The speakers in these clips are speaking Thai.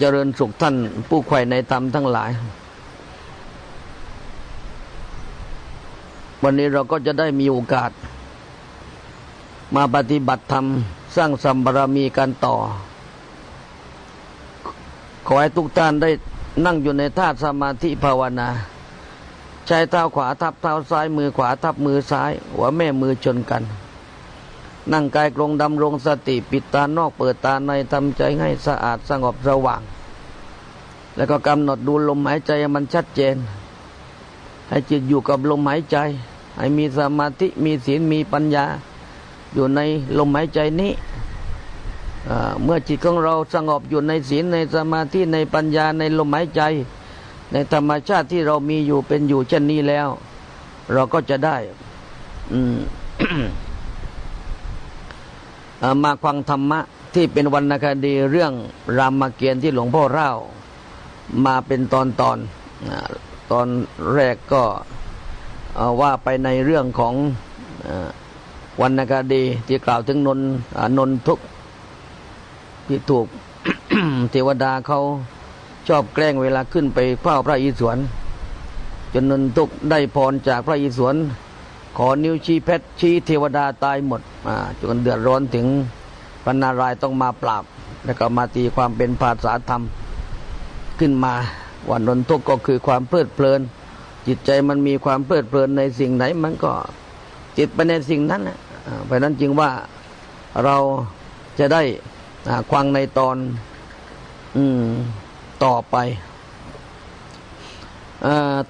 เจริญสุขท่านผู้ใคร่ในธรรมทั้งหลาย วันนี้เราก็จะได้มีโอกาส มาปฏิบัติธรรม สร้างสัมบารมีกันต่อ ขอให้ทุกท่านได้นั่งอยู่ในท่าสมาธิภาวนา ใช้เท้าขวาทับเท้าซ้ายมือขวาทับมือซ้าย หัวแม่มือชนกัน นั่งกายกรงดำรงสติปิดตานอกเปิดตาในทำใจให้สะอาดสงบสว่าง แล้วก็กำหนดดูลมหายใจให้มันชัดเจน ให้จิตอยู่กับลมหายใจ ให้มีสมาธิมีศีลมีปัญญา อยู่ในลมหายใจนี้เมื่อจิตของเราสงบอยู่ในศีลในสมาธิในปัญญาในลมหายใจ ในธรรมชาติที่เรามีอยู่เป็นอยู่เช่นนี้แล้ว เราก็จะได้ อืม มาฟังธรรมะที่เป็นวรรณคดีเรื่องรามเกียรติ์ที่หลวงพ่อเล่ามาเป็นตอนตอนตอนแรกก็ว่าไปในเรื่องของวรรณคดีที่กล่าวถึงนนนนทุกที่ถูกเทวดาเขาชอบแกล้งเวลาขึ้นไปเฝ้าพระอิศวรจนนนทุกได้พรจากพระอิศวร ขอนิ้วชี้เพชรชี้เทวดาตายหมดอ่าจนเดือดร้อนถึงพระนารายณ์ต้องมาปราบ แล้วก็มาตีความเป็นภาษาธรรมขึ้นมาวันนนทุกก็คือความเพลิดเพลิน จิตใจมันมีความเพลิดเพลินในสิ่งไหนมันก็จิตไปในสิ่งนั้นอ่าเพราะนั้นจึงว่าเราจะได้อ่าควังในตอน อืมต่อไป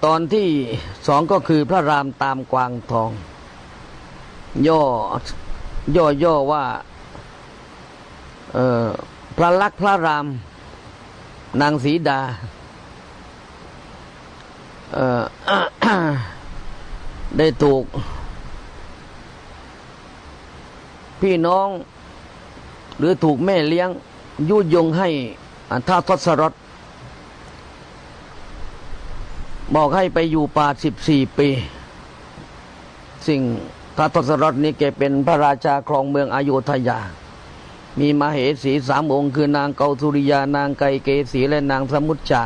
ตอนที่สองก็คือพระรามตามกวางทอง ย่อย่อย่อว่าพระลักษมณ์พระราม นางสีดาได้ถูก พี่น้อง หรือถูกแม่เลี้ยงยุยงให้อ่าท้าทศรถ บอกให้ไปอยู่ป่าสิบสี่ปี สิ่งพระทศรถนี้แกเป็นพระราชาครองเมืองอโยธยา มีมาเหสีสามองค์คือนางเกาสุริยานางไกเกสีและนางสมุจจา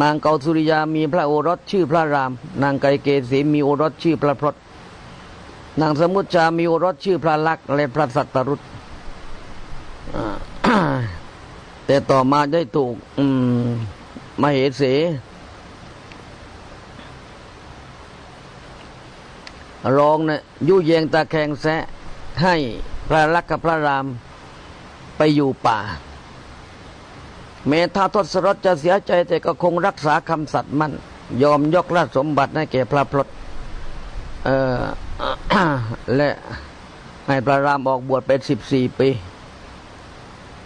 นางเกาสุริยามีพระโอรสชื่อพระราม นางไกเกสีมีโอรสชื่อพระพรตนางสมุจจามีโอรสชื่อพระลักษณ์และพระสัตตรุตอ่าแต่ต่อมาได้ถูกอืมมาเหสี รองนี่ยยุเยงตาแคงแซะให้พระลักษณ์กับพระรามไปอยู่ป่า เมธาทศรถจะเสียใจแต่ก็คงรักษาคำสัตย์มั่น ยอมยกราชสมบัติให้แก่พระพลดและให้พระรามออกบวชเป็นสิบสี่ปี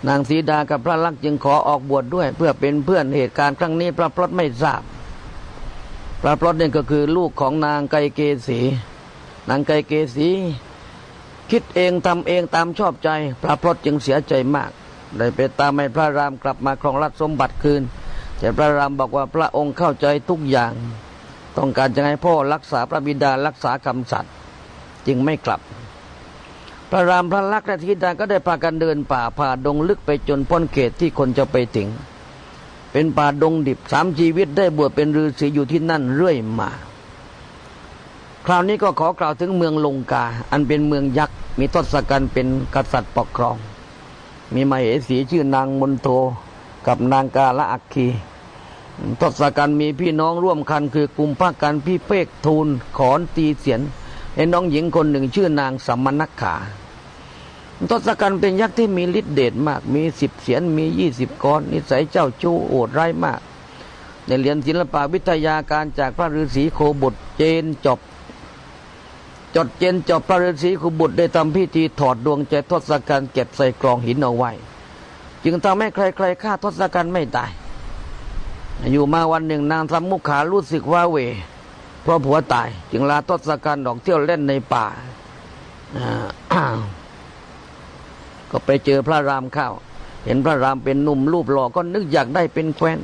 นางสีดากับพระลักษ์จึงขอออกบวชดด้วย เพื่อเป็นเพื่อนเหตุการณ์ครั้งนี้ พระพลดไม่ทราบ พระพลดนี่ก็คือลูกของนางไกเกสี นางไกเกสีคิดเองทำเองตามชอบใจ พระพลดจึงเสียใจมากเลยไปตามให้พระรามกลับมาครองราชสมบัติคืน แต่พระรามบอกว่าพระองค์เข้าใจทุกอย่าง ต้องการจะให้พ่อรักษาพระบิดารักษาคำสัตย์จึงไม่กลับ พระรามพระลักษณ์และธิดาก็ได้พากันเดินป่าผ่าดงลึกไปจนพ้นเขตที่คนจะไปถึง เป็นป่าดงดิบสามชีวิตได้บวชเป็นฤาษีอยู่ที่นั่นเรื่อยมา คราวนี้ก็ขอกล่าวถึงเมืองลงกา อันเป็นเมืองยักษ์ มีทศกัณฐ์เป็นกษัตริย์ปกครอง มีมาเหสีชื่อนางมนโทกับนางกาละอักคีทศกัณฐ์มีพี่น้องร่วมคันคือกุมภากันพี่เปกทูลขอนตีเสียนและน้องหญิงคนหนึ่งชื่อนางสัมมนักขาทศกัณฐ์เป็นยักษ์ที่มีฤทธิเดชมาก มีสิบเสียนมียี่สิบกรนิสัยเจ้าชู้โอดร้ายมากในเรียนศิลปวิทยาการจากพระฤาษีโคบุตรเจนจบ จดเจนจบพระฤาษีโคบุตรได้ทำพิธีถอดดวงใจทศกัณฐ์เก็บใส่กรองหินเอาไว้ จึงทำให้ใครๆฆ่าทศกัณฐ์ไม่ได้อยู่มาวันหนึ่งนางสำมุขารู้สึกว่าเว เพราะผัวตาย จึงลาทศกัณฐ์ออกเที่ยวเล่นในป่า ก็ไปเจอพระรามเข้า เห็นพระรามเป็นหนุ่มรูปหล่อก็นึกอยากได้เป็นแควน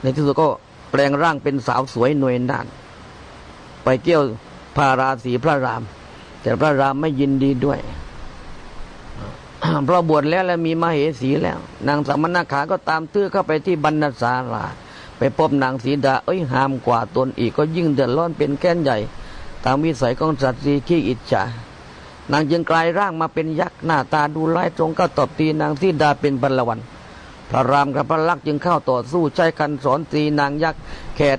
ในที่สุดก็แปลงร่างเป็นสาวสวยหน่วยนานไปเกี่ยว พาราสีพระราม แต่พระรามไม่ยินดีด้วยเพราะบวชแล้วแล้วมีมาเหสีแล้ว นางสมณขา ก็ตามตื้อเข้าไปที่บรรณศาลาไปพบนางสีดา เอ้ยหามกว่าตนอีกก็ยิ่งเดือดร้อนเป็นแก้นใหญ่ ตามวิสัยของสัตว์สีขี้อิจฉานางจึงกลายร่างมาเป็นยักษ์หน้าตาดูร้ายตรงก็ตบตีนางสีดาเป็นบรรลวัน พระรามกับพระลักษณ์จึงเข้าต่อสู้ใช้คันสอนตีนางยักษ์แขน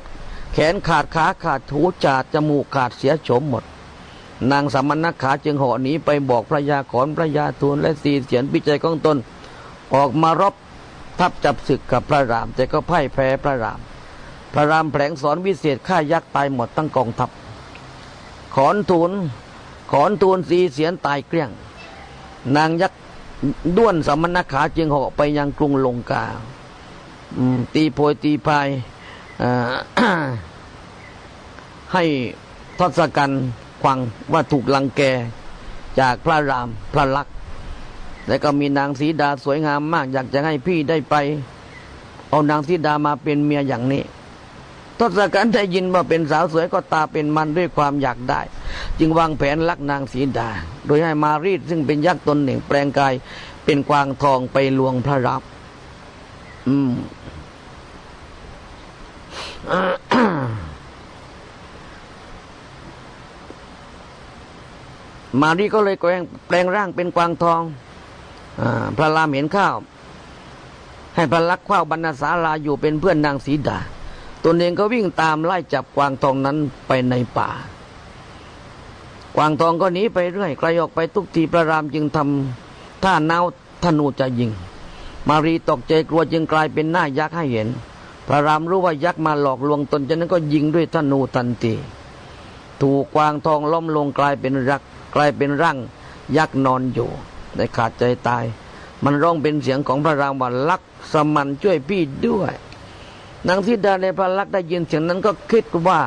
แขนขาดขาขาดหูจาดจมูกขาดเสียโฉมหมด นางสมณขาจึงเหาะหนีไปบอกพระยาขอนพระยาทูลและสีเสียนพิจัยของตนออกมารบทับจับศึกกับพระราม แต่ก็พ่ายแพ้พระราม พระรามแผลงสอนวิเศษฆ่ายักษ์ตายหมดทั้งกองทัพขอนทูลขอนทูลสีเสียนตายเกลี้ยง นางยักษ์ด้วนสมณขาจึงเหาะไปยังกรุงลงกาตีโพยตีพาย ให้ทศกัณฐ์ควังว่าถูกลังแกจากพระรามพระลักษณ์แล้วก็มีนางสีดาสวยงามมาก อยากจะให้พี่ได้ไป เอานางสีดามาเป็นเมียอย่างนี้ทศกัณฐ์ได้ยินว่าเป็นสาวสวยก็ตาเป็นมันด้วยความอยากได้ จึงวางแผนลักนางสีดา โดยให้มารีดซึ่งเป็นยักษ์ตนหนึ่งแปลงกาย เป็นกวางทองไปลวงพระรับ อืม มารีก็เลยแปลงแปลงร่างเป็นกวางทองอพระรามเห็นข้าว ให้พระลักษณ์ข้าวบรรณศาลาอยู่เป็นเพื่อนนางสีดาตนเองก็วิ่งตามไล่จับกวางทองนั้นไปในป่า กวางทองก็หนีไปเรื่อยไกลออกไปทุกทีพระรามจึงทำท่าเนาธนูจะยิง มารีตกใจกลัวจึงกลายเป็นหน้ายักษ์ให้เห็น พระรามรู้ว่ายักษ์มาหลอกลวงตนฉะนั้นก็ยิงด้วยธนูทันทีถูกกวางทองล้มลงกลายเป็นรักกลายเป็นร่างยักษ์นอนอยู่ได้ขาดใจตาย มันร้องเป็นเสียงของพระรามว่าลักสมันช่วยพี่ด้วยนางธิดาในพระลักษ์ได้ยินเสียงนั้นก็คิดว่า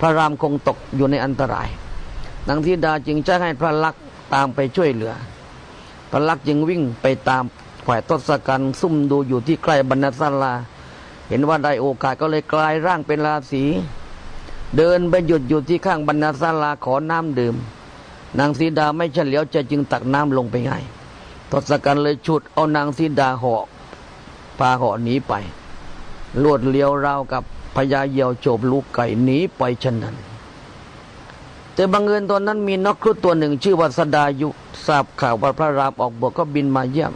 พระรามคงตกอยู่ในอันตรายนางธิดาจึงจะให้พระลักษ์ตามไปช่วยเหลือ พระลักษ์จึงวิ่งไปตามฝ่ายทศกัณฐ์ซุ่มดูอยู่ที่ใกล้บรรณศาลา เห็นว่าได้โอกาสก็เลยกลายร่างเป็นราศี เดินไปหยุดอยู่ที่ข้างบรรณศาลาขอน้ำดื่ม นางสีดาไม่เฉลียวใจจึงตักน้ำลงไปให้ทศกัณฐ์เลยฉุดเอานางสีดาหาะพาหาะหนีไป ลวดเลียวราวกับพญาเหยี่ยวโจบลูกไก่หนีไปฉะนั้น แต่บังเอิญตอนนั้นมีนกครุฑตัวหนึ่งชื่อว่าสดายุทราบข่าวว่าพระรามออกบวชก็บินมาเยี่ยม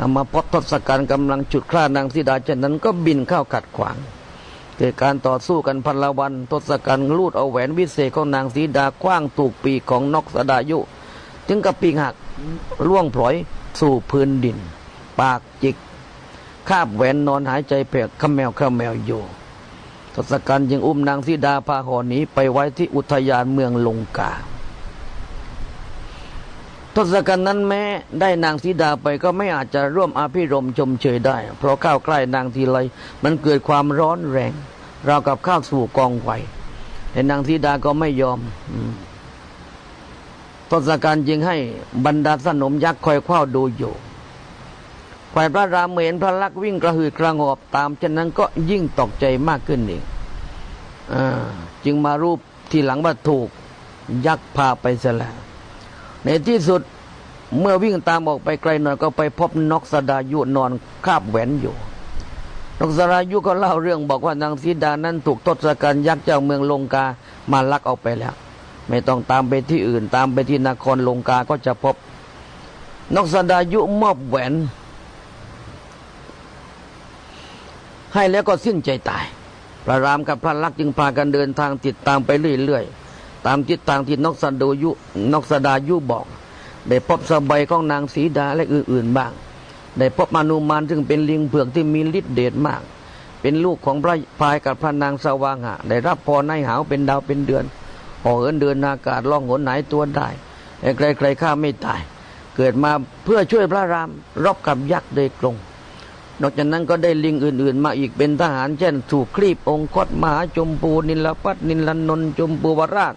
อามาพบทศกัณฐ์กำลังจุดฆ่านางสีดาฉะนั้นก็บินเข้าขัดขวางเกิดการต่อสู้กันพันละวันทศกัณฐ์ลูดเอาแหวนวิเศษของนางสีดาคว้างถูกปีกของนกสดายุ จึงกับปีหักล่วงพลอยสู่พื้นดิน ปากจิกคาบแหวนนอนหายใจเปียกขมแมวขมแมวอยู่ทศกัณฐ์จึงอุ้มนางสีดาพาหอนีไปไว้ที่อุทยานเมืองลงกา ทศกัณฐ์นั้นแม้ได้นางสีดาไปก็ไม่อาจจะร่วมอาภิรมย์ชมเชยได้ เพราะเข้าใกล้นางทีไรมันเกิดความร้อนแรงราวกับข้าวสู่กองไฟแต่นางสีดาก็ไม่ยอมทศกัณฐ์จึงให้บรรดาสนมยักษ์คอยเฝ้าดูอยู่ฝ่ายพระรามเห็นพระลักษณ์วิ่งกระหืดกระหอบตามฉะนั้นก็ยิ่งตกใจมากขึ้นอีกอจึงมารูปที่หลังว่าถูกยักษ์พาไปเสียแล้ว ในที่สุดเมื่อวิ่งตามออกไปไกลหน่อยก็ไปพบนกสดายุนอนคาบแหวนอยู่ นกสดายุก็เล่าเรื่องบอกว่านางสีดานั้นถูกทศกัณฐ์ยักษ์เจ้าเมืองลงกามาลักเอาไปแล้ว ไม่ต้องตามไปที่อื่นตามไปที่นครลงกาก็จะพบ นกสดายุมอบแหวน ให้แล้วก็สิ้นใจตาย พระรามกับพระลักษณ์จึงพากันเดินทางติดตามไปเรื่อยๆ ตามทิศทางที่นกสดายุนกสดายุบอก ได้พบสบายของนางสีดาและอื่นๆบ้าง ได้พบมานุมานซึ่งเป็นลิงเผือกที่มีฤทธิ์เดชมาก เป็นลูกของพระพายกับพระนางสว่างหะได้รับพรในหาวเป็นดาวเป็นเดือนห่อเหินเดินอากาศล่องหนไหนตัวได้แต่ใครๆข้าไม่ตาย เกิดมาเพื่อช่วยพระรามรบกับยักษ์โดยตรงนอกจากนั้นก็ได้ลิงอื่นๆ มาอีกเป็นทหารเช่นถูกคลีบองคตมหาจมพูนิลพัฒนิลนนจมพูวราช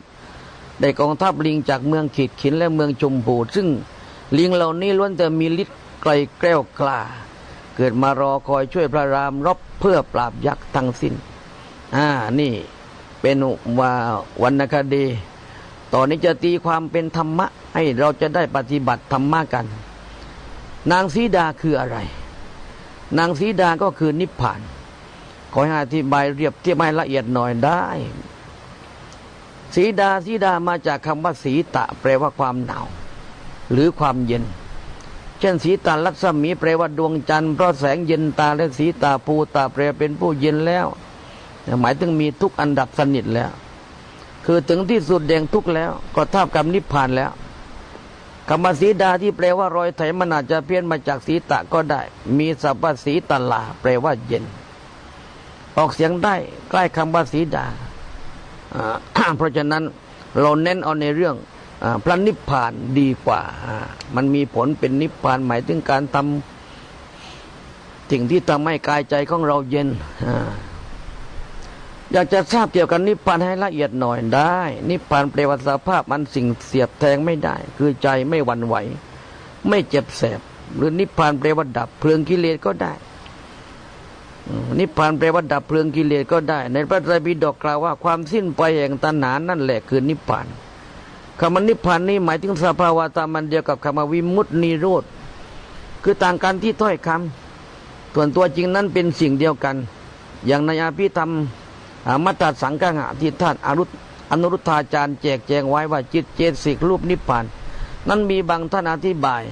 ได้กองทัพลิงจากเมืองขีดขินและเมืองชมพูซึ่งลิงเหล่านี้ล้วนแต่มีฤทธิ์ไกลแกล้วกล้า เกิดมารอคอยช่วยพระรามรบเพื่อปราบยักษ์ทั้งสิ้น อ่านี่เป็นว่าวรรณคดี ตอนนี้จะตีความเป็นธรรมะ ให้เราจะได้ปฏิบัติธรรมะกัน นางสีดาคืออะไร นางสีดาก็คือนิพพาน ขอให้อธิบายเรียบเทียบให้ละเอียดหน่อยได้ สีดาสีดามาจากคำว่าสีตะ แปลว่าความหนาว หรือความเย็น เช่นสีตาลักษมีแปลว่าดวงจันทร์เพราะแสงเย็นตาและสีตาภูตาแปลเป็นผู้เย็นแล้ว หมายถึงมีทุกอันดับสนิทแล้ว คือถึงที่สุดแดงทุกแล้ว ก็ท่ากับนิพพานแล้วคำว่าสีดาที่แปลว่ารอยไถมันอาจจะเพี้ยนมาจากสีตะก็ได้ มีสัพพสีตลาแปลว่าเย็น ออกเสียงได้ใกล้คำว่าสีดา เพราะฉะนั้นเราเน้นเอาในเรื่องอพระนิพพานดีกว่า มันมีผลเป็นนิพพานหมายถึงการทำสิ่งที่ทำให้กายใจของเราเย็น อยากจะทราบเกี่ยวกับนิพพานให้ละเอียดหน่อยได้ นิพพานแปลว่าสภาพมันสิ่งเสียบแทงไม่ได้ คือใจไม่หวั่นไหว ไม่เจ็บแสบ หรือนิพพานแปลว่าดับเพลิงกิเลสก็ได้ นิพพานแปลว่าดับเพลิงกิเลสก็ได้ ในพระไตรปิฎกกล่าวว่าความสิ้นไปแห่งตัณหานั่นแหละคือนิพพานคำว่านิพพานนี้หมายถึงสภาวะตามมันเดียวกับคำว่าวิมุตตินิโรธคือต่างกันที่ถ้อยคำส่วนตัวจริงนั้นเป็นสิ่งเดียวกัน อย่างในอาภิธรรมมัตตสังกังะที่ท่านอรุตอนุรุทธาจารย์แจกแจงไว้ว่าจิตเจตสิกรูปนิพพาน นั้นมีบางท่านอธิบาย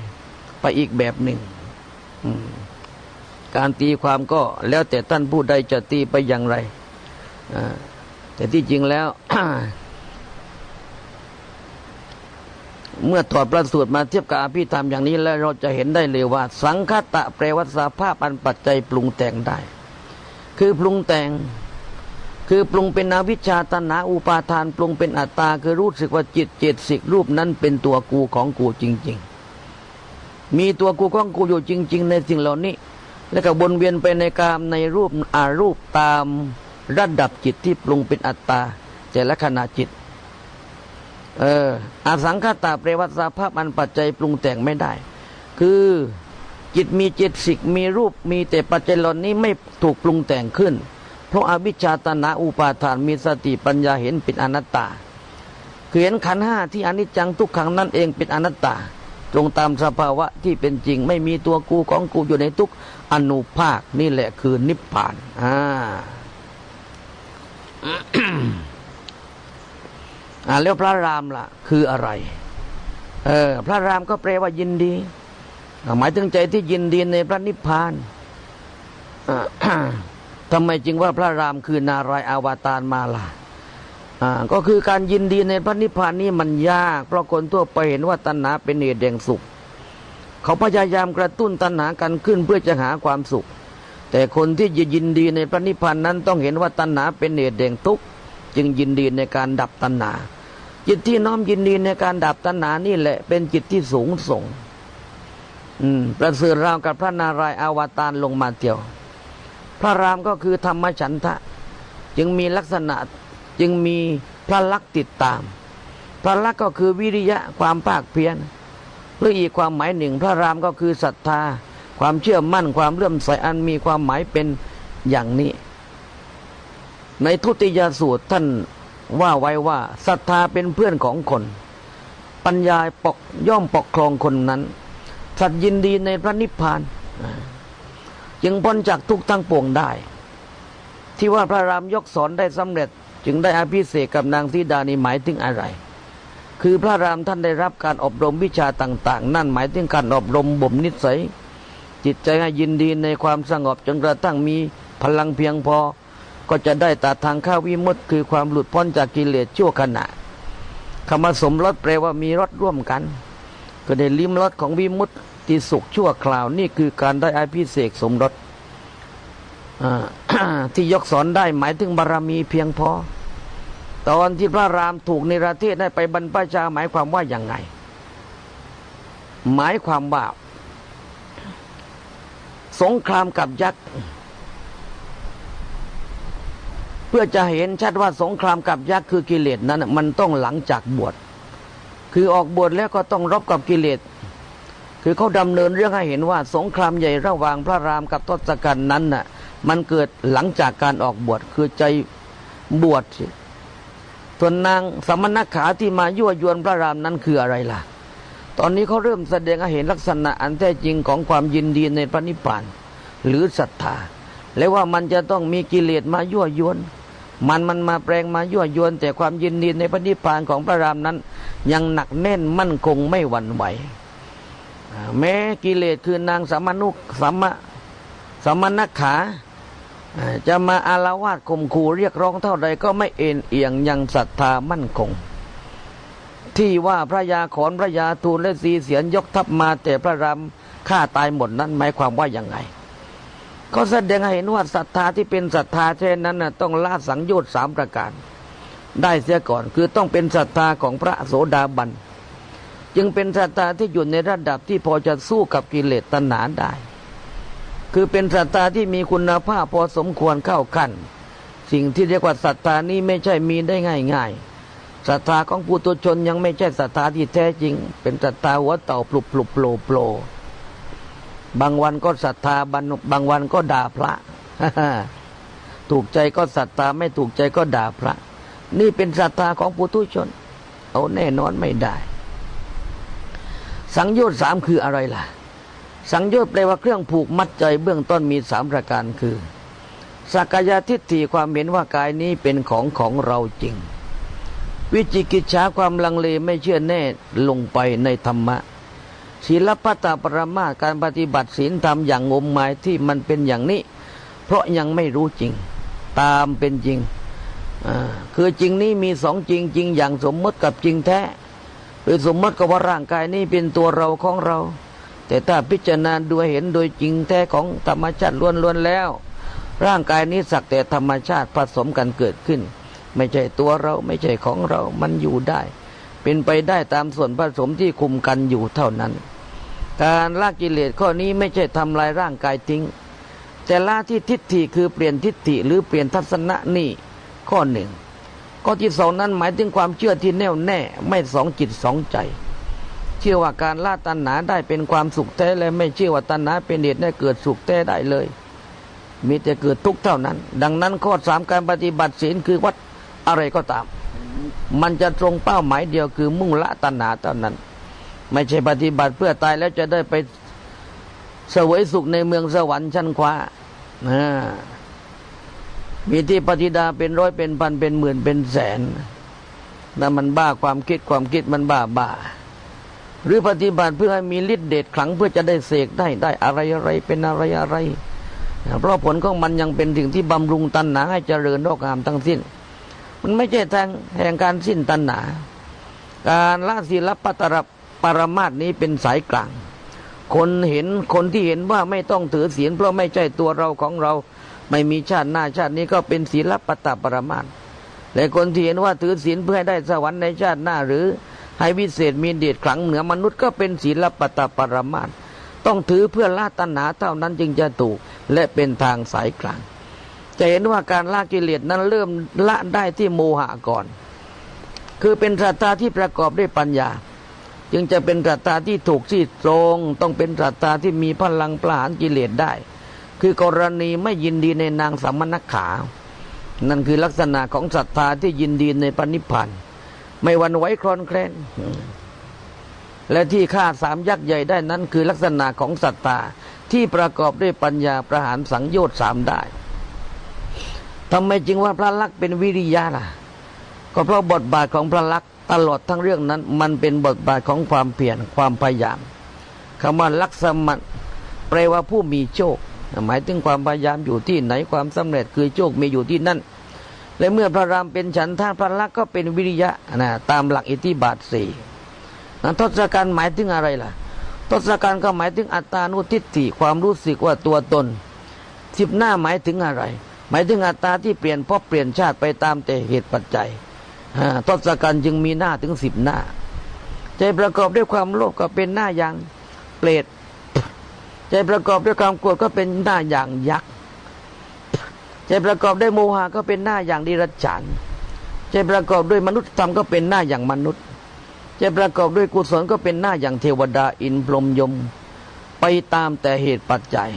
ไปอีกแบบหนึ่งอืม การตีความก็แล้วแต่ท่านผู้ใดจะตีไปอย่างไร แต่ที่จริงแล้ว เมื่อถอดประสูตรมาเทียบกับอภิธรรมอย่างนี้แล้วเราจะเห็นได้เลยว่า สังคตะแปลว่าสภาพอันปัจจัยปรุงแต่งได้ คือปรุงแต่งคือปรุงเป็นอวิชชาตนาอุปาทาน ปรุงเป็นอัตตา คือรู้สึกว่าจิตเจตสิกรูปนั้นเป็นตัวกูของกูจริง ๆ มีตัวกูของกูอยู่จริง ๆ ในสิ่งเหล่านี้ แล้วก็วนเวียนไปในกามในรูปอารูปตามระดับจิตที่ปรุงเป็นอัตตาแต่ละขณะจิต เอออาสังขตาแปลว่าสภาพอันปัจจัยปรุงแต่งไม่ได้ คือจิตมีเจตสิกมีรูปมีแต่ปัจจัยเหล่านี้ไม่ถูกปรุงแต่งขึ้น เพราะอาวิชชาตนาอุปาทานมีสติปัญญาเห็นเป็นอนัตตาคือเห็นขันห้าที่อนิจจังทุกขังนั่นเองเป็นอนัตตา ตรงตามสภาวะที่เป็นจริง ไม่มีตัวกูของกูอยู่ในทุก อนุภาคนี่แหละคือนิพพานอ่าอ่าแล้วพระรามล่ะ คืออะไร เออ พระรามก็แปลว่ายินดี หมายถึงใจที่ยินดีในพระนิพพานอ่าทำไมจึงว่าพระรามคือนารายณ์อาวตารมาล่ะอ่าก็คือการยินดีในพระนิพพานนี่มันยาก เพราะคนทั่วไปเห็นว่าตัณหาเป็นเหตุแห่งสุข เขาพยายามกระตุ้นตัณหากันขึ้นเพื่อจะหาความสุข แต่คนที่จะยินดีในพระนิพพานนั้นต้องเห็นว่าตัณหาเป็นเหตุแห่งทุกข์จึงยินดีในการดับตัณหา จิตที่น้อมยินดีในการดับตัณหานี่แหละ เป็นจิตที่สูงส่ง อืม ประเสริฐราวกับพระนารายณ์อวตารลงมาเที่ยว พระรามก็คือธรรมฉันทะ จึงมีลักษณะจึงมีพระลักษณ์ติดตาม พระลักษณ์ก็คือวิริยะความภาคเพียร หรืออีกความหมายหนึ่ง พระรามก็คือศรัทธา ความเชื่อมั่นความเลื่อมใสอันมีความหมายเป็นอย่างนี้ ในทุติยสูตรท่านว่าไว้ว่าศรัทธาเป็นเพื่อนของคน ปัญญาปกย่อมปกครองคนนั้น สัตยินดีในพระนิพพานจึงพ้นจากทุกทั้งปวงได้ ที่ว่าพระรามยกสอนได้สำเร็จ จึงได้อภิเษกกับนางสีดานี่หมายถึงอะไร คือพระรามท่านได้รับการอบรมวิชาต่าง ๆ นั่นหมายถึงการอบรมบ่มนิสัย จิตใจให้ยินดีในความสงบจนกระทั่งมีพลังเพียงพอ ก็จะได้ตัดทางข้าวิมุตติคือความหลุดพ้นจากกิเลสชั่วขณะคำว่าสมรสแปลว่ามีรสร่วมกัน ก็ได้ลิ้มรสของวิมุตติสุขชั่วคราวนี่คือการได้อาภิเษกสมรสที่ยกสอนได้หมายถึงบารมีเพียงพอ ตอนที่พระรามถูกในประเทศได้ไปบรรพชาหมายความว่าอย่างไง หมายความว่า สงครามกับยักษ์ เพื่อจะเห็นชัดว่าสงครามกับยักษ์คือกิเลสนั้น มันต้องหลังจากบวชคือออกบวชแล้วก็ต้องรบกับกิเลสคือเขาดำเนินเรื่องให้เห็นว่าสงครามใหญ่ระหว่างพระรามกับทศกัณฐ์นั้นน่ะ มันเกิดหลังจากการออกบวชคือใจบวช ส่วนนางสมณขาที่มายั่วยวนพระรามนั้นคืออะไรล่ะ ตอนนี้เขาเริ่มแสดงให้เห็นลักษณะอันแท้จริงของความยินดีในพระนิพพาน หรือศรัทธา และว่ามันจะต้องมีกิเลสมายั่วยวน มันมันมาแปลงมายั่วยวน แต่ความยินดีในพระนิพพานของพระรามนั้น ยังหนักแน่นมั่นคงไม่หวั่นไหว แม้กิเลสคือนางสามนุสามะสามนักขา จะมาอารวาสข่มขู่เรียกร้องเท่าใดก็ไม่เอ็นเอียงยังศรัทธามั่นคง ที่ว่าพระยาขอนพระยาทูลและสีเสียนยกทัพมาแต่พระรามฆ่าตายหมดนั้นหมายความว่าอย่างไง ก็แสดงให้เห็นว่าศรัทธาที่เป็นศรัทธาเช่นนั้นนะต้องละสังโยชน์สามประการ ได้เสียก่อนคือต้องเป็นศรัทธาของพระโสดาบัน จึงเป็นศรัทธาที่อยู่ในระดับที่พอจะสู้กับกิเลสตัณหาได้ คือเป็นศรัทธาที่มีคุณภาพพอสมควรเข้าขั้น สิ่งที่เรียกว่าศรัทธานี้ไม่ใช่มีได้ง่ายๆศรัทธาของปุถุชนยังไม่ใช่ศรัทธาที่แท้จริง เป็นศรัทธาหัวเต่าปลุกปลุกโผล่โผล่บางวันก็ศรัทธาบางบางวันก็ด่าพระถูกใจก็ศรัทธาไม่ถูกใจก็ด่าพระ นี่เป็นศรัทธาของปุถุชน เอาแน่นอนไม่ได้ สังโยชน์สามคืออะไรล่ะ สังโยชน์แปลว่าเครื่องผูกมัดใจเบื้องต้นมีสามประการคือ สักกายทิฏฐิความเห็นว่ากายนี้เป็นของของเราจริง วิจิกิจฉาความลังเลไม่เชื่อแน่ลงไปในธรรมะศีลพัตตปรมาสการปฏิบัติศีลธรรมอย่างงมงายที่มันเป็นอย่างนี้ เพราะยังไม่รู้จริง ตามเป็นจริงคือจริงนี้มีสองจริงจริงอย่างสมมติกับจริงแท้โดยสมมติก็ว่าร่างกายนี้เป็นตัวเราของเรา แต่ถ้าพิจารณาดูเห็นโดยจริงแท้ของธรรมชาติล้วนๆแล้ว ร่างกายนี้สักแต่ธรรมชาติผสมกันเกิดขึ้น ไม่ใช่ตัวเราไม่ใช่ของเรามันอยู่ได้ เป็นไปได้ตามส่วนผสมที่คุมกันอยู่เท่านั้น การละกิเลสข้อนี้ไม่ใช่ทำลายร่างกายทิ้ง แต่ละที่ทิฏฐิคือเปลี่ยนทิฏฐิหรือเปลี่ยนทัศนะนี่ข้อหนึ่งข้อที่สองนั้นหมายถึงความเชื่อที่แน่วแน่ไม่สองจิตสองใจ ชื่อว่าการละตัณหาได้เป็นความสุขแท้และไม่เชื่อว่าตัณหาเป็นเหตุให้เกิดสุขแท้ได้เลย มีแต่เกิดทุกข์เท่านั้น ดังนั้นข้อสามการปฏิบัติศีลคือวัดอะไรก็ตาม มันจะตรงเป้าหมายเดียวคือมุ่งละตัณหาเท่านั้น ไม่ใช่ปฏิบัติเพื่อตายแล้วจะได้ไปเสวยสุขในเมืองสวรรค์ชั้นคว้านะมีที่ปฏิดาเป็นร้อยเป็นพันเป็นหมื่นเป็นแสนนั่นมันบ้าความคิดความคิดมันบ้าบ้า หรือปฏิบัติเพื่อให้มีฤทธิ์เดชขลังเพื่อจะได้เสกได้ได้อะไรอะไรเป็นอะไรอะไรเพราะผลของมันยังเป็นสิ่งที่บำรุงตัณหาให้เจริญโลกงามทั้งสิ้น มันไม่ใช่ทางแห่งการสิ้นตัณหา การละศีลปัตตรปรมาสนี้เป็นสายกลาง คนเห็นคนที่เห็นว่าไม่ต้องถือศีลเพราะไม่ใช่ตัวเราของเรา ไม่มีชาติหน้าชาตินี้ก็เป็นศีลปัตตปรมาสและคนที่เห็นว่าถือศีลเพื่อให้ได้สวรรค์ในชาติหน้าหรือ ให้วิเศษมีเดชขลังเหนือมนุษย์ก็เป็นศีลปตปรมาสต้องถือเพื่อละตัณหาเท่านั้นจึงจะถูกและเป็นทางสายกลาง จะเห็นว่าการละกิเลสนั้นเริ่มละได้ที่โมหะก่อน คือเป็นศรัทธาที่ประกอบด้วยปัญญา จึงจะเป็นศรัทธาที่ถูกที่ตรง ต้องเป็นศรัทธาที่มีพลังประหารกิเลสได้ คือกรณีไม่ยินดีในนางสัมมนักขา นั่นคือลักษณะของศรัทธาที่ยินดีในปณิพันธ์ ไม่วันไหวคลอนแคลน และที่ฆ่าสามยักษ์ใหญ่ได้นั้น คือลักษณะของศรัทธาที่ประกอบด้วยปัญญาประหารสังโยชน์สามได้ทำไมจึงว่าพระลักษณ์เป็นวิริยะล่ะ ก็เพราะบทบาทของพระลักษณ์ตลอดทั้งเรื่องนั้น มันเป็นบทบาทของความเพียรความพยายามคำว่าลักษณะแปลว่าผู้มีโชค หมายถึงความพยายามอยู่ที่ไหนความสำเร็จคือโชคมีอยู่ที่นั่น และเมื่อพระรามเป็นฉันทานพระลักษณ์ก็เป็นวิริยะนะตามหลักอิทธิบาทสี่นั้นทศกัณฐ์หมายถึงอะไรล่ะทศกัณฐ์ก็หมายถึงอัตตานุทิฏฐิความรู้สึกว่าตัวตนสิบหน้าหมายถึงอะไร หมายถึงอัตตาที่เปลี่ยนเพราะเปลี่ยนชาติไปตามแต่เหตุปัจจัยทศกัณฐ์จึงมีหน้าถึงสิบหน้า ใจประกอบด้วยความโลภก็เป็นหน้าอย่างเปรตใจประกอบด้วยความโกรธก็เป็นหน้าอย่างยักษ์ ใจประกอบด้วยโมหะก็เป็นหน้าอย่างดิรัจฉานใจประกอบด้วยมนุษยธรรมก็เป็นหน้าอย่างมนุษย์จะประกอบด้วยกุศลก็เป็นหน้าอย่างเทวดาอินพรหมยม ไปตามแต่เหตุปัจจัย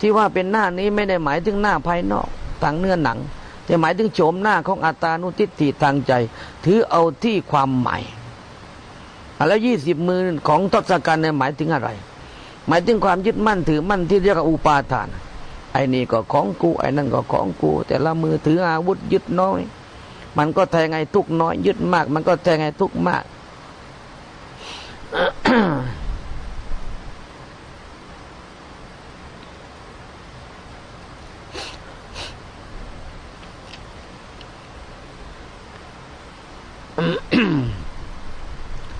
ที่ว่าเป็นหน้านี้ไม่ได้หมายถึงหน้าภายนอกทางเนื้อหนัง แต่หมายถึงโฉมหน้าของอัตานุทิฏฐิทางใจ ถือเอาที่ความหมายแล้วยี่สิบมือของทศกัณฐ์เนี่ยหมายถึงอะไร หมายถึงความยึดมั่นถือมั่นที่เรียกว่าอุปาทาน ไอ้นี่ก็ของกู ไอ้นั่นก็ของกู แต่ละมือถืออาวุธยึดน้อย มันก็แทงไอ้ทุกน้อย ยึดมาก มันก็แทงไอ้ทุกมาก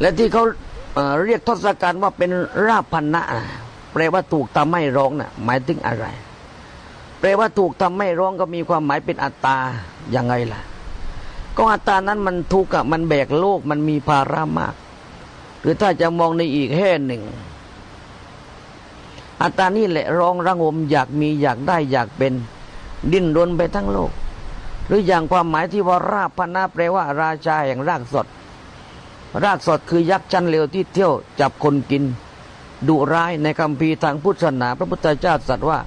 และที่เขาเเรียกทศกัณฐ์ว่าเป็นราพนนะแปลว่าถูกทำให้ร้องน่ะ หมายถึงอะไร แปลว่าถูกทำให้ร้องก็มีความหมายเป็นอัตตายังไงล่ะ ก็อัตตานั้นมันทุกข์มันแบกโลกมันมีภาระมาก หรือถ้าจะมองในอีกแห่หนึ่ง อัตตานี่แหละร้องระงมอยากมีอยากได้อยากเป็นดิ้นรนไปทั้งโลก หรืออย่างความหมายที่ว่าราพนะแปลว่า ราชาแห่งรากสด รากสดคือยักษ์ชั้นเลวที่เที่ยวจับคนกินดุร้ายในคำพีทางพุทธศาสนาพระพุทธเจ้าตรัสว่า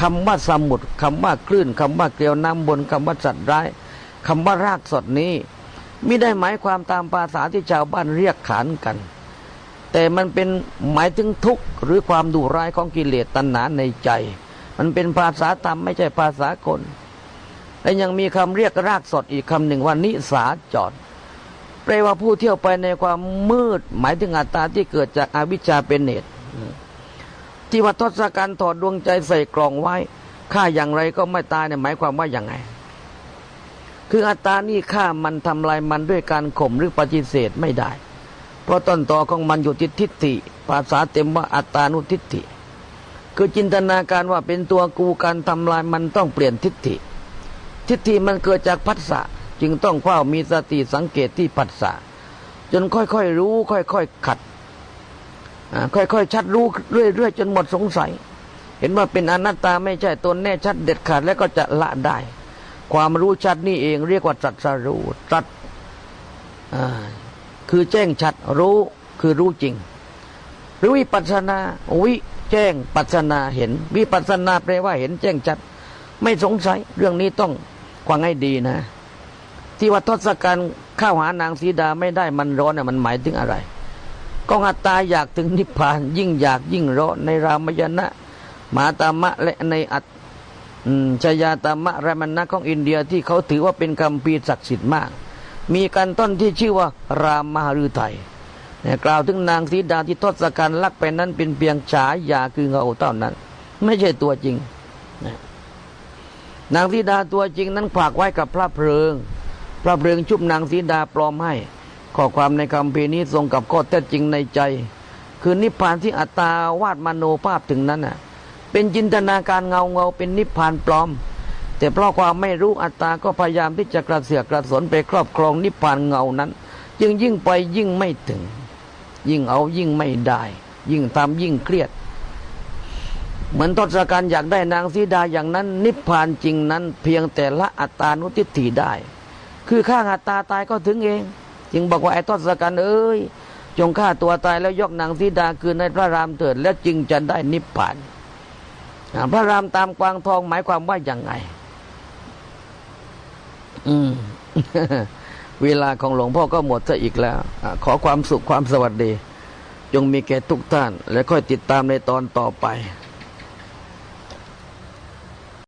คำว่าสมุทรคำว่าคลื่นคำว่าเกลียวน้ำบนคำว่าสัตว์ร้ายคำว่ารากสดนี้ไม่ได้หมายความตามภาษาที่ชาวบ้านเรียกขานกัน แต่มันเป็นหมายถึงทุกข์หรือความดุร้ายของกิเลสตัณหาในใจ มันเป็นภาษาธรรมไม่ใช่ภาษาคนและยังมีคำเรียกรากสดอีกคำหนึ่งว่านิสาจรแปลว่าผู้เที่ยวไปในความมืด หมายถึงอัตตาที่เกิดจากอาวิชชาเป็นเหตุ ที่ว่าทศกัณฐ์ถอดดวงใจใส่กล่องไว้ฆ่าอย่างไรก็ไม่ตายเนี่ยหมายความว่าอย่างไง คืออัตตานี่ฆ่ามันทำลายมันด้วยการข่มหรือปฏิเสธไม่ได้ เพราะต้นตอของมันอยู่ที่ทิฏฐิ ภาษาเต็มว่าอัตตานุทิฏฐิ คือจินตนาการว่าเป็นตัวกูการทำลายมันต้องเปลี่ยนทิฏฐิ ทิฏฐิมันเกิดจากพัสสะจึงต้องเฝ้ามีสติสังเกตที่ผัสสะจนค่อยๆรู้ ค่อยๆขัด ค่อยๆ ชัดรู้เรื่อยๆ จนหมดสงสัย เห็นว่าเป็นอนัตตาไม่ใช่ตนแน่ชัดเด็ดขาดแล้วก็จะละได้ ความรู้ชัดนี่เองเรียกว่าตรัสรู้ตรัสคือแจ้งชัดรู้คือรู้จริง หรือวิปัสสนาวิแจ้งปัสนาเห็น วิปัสสนาแปลว่าเห็นแจ้งชัด ไม่สงสัยเรื่องนี้ต้องฟังให้ดีนะ ที่ว่าทศกัณฐ์เข้าหานางสีดาไม่ได้มันร้อนน่ยมันหมายถึงอะไร ก็อัตตาอยากถึงนิพพาน ยิ่งอยากยิ่งร้อนในรามยณะมาตามะและในอัตชยาตามะรามณะของอินเดียที่เขาถือว่าเป็นคำพีศักดิ์สิทธิ์มาก มีกันต้นที่ชื่อว่ารามมหฤทัยเนี่ยกล่าวถึงนางสีดาที่ทศกัณฐ์ลักไปนั้นเป็นเพียงฉายาคือเงาเท่านั้น ไม่ใช่ตัวจริง นางสีดาตัวจริงนั้นฝากไว้กับพระเพลิง พระเพลิงชุบนางสีดาปลอมให้ ข้อความในคำพีนี้ตรงกับข้อเท็จจริงในใจ คือนิพพานที่อัตตาวาดมโนภาพถึงนั้นน่ะ เป็นจินตนาการเงาเงาเป็นนิพพานปลอม แต่เพราะความไม่รู้อัตตาก็พยายามที่จะกระเสือกกระสนไปครอบครองนิพพานเงานั้น จึงยิ่งไปยิ่งไม่ถึง ยิ่งเอายิ่งไม่ได้ ยิ่งทำยิ่งเครียด เหมือนทศกัณฐ์อยากได้นางสีดาอย่างนั้น นิพพานจริงนั้น เพียงแต่ละอัตตานุทิฏฐิได้ คือฆ่าอัตตาตายก็ถึงเอง จึงบอกว่าไอ้ทศกัณฐ์เอ้ยจงฆ่าตัวตายแล้วยกนางสีดาคืนในพระรามเถิด แล้วจึงจะได้นิพพานพระรามตามกวางทองหมายความว่าอย่างไง อืม เวลาของหลวงพ่อก็หมดซะอีกแล้วอขอความสุขความสวัสดี จงมีแก่ทุกท่าน และค่อยติดตามในตอนต่อไป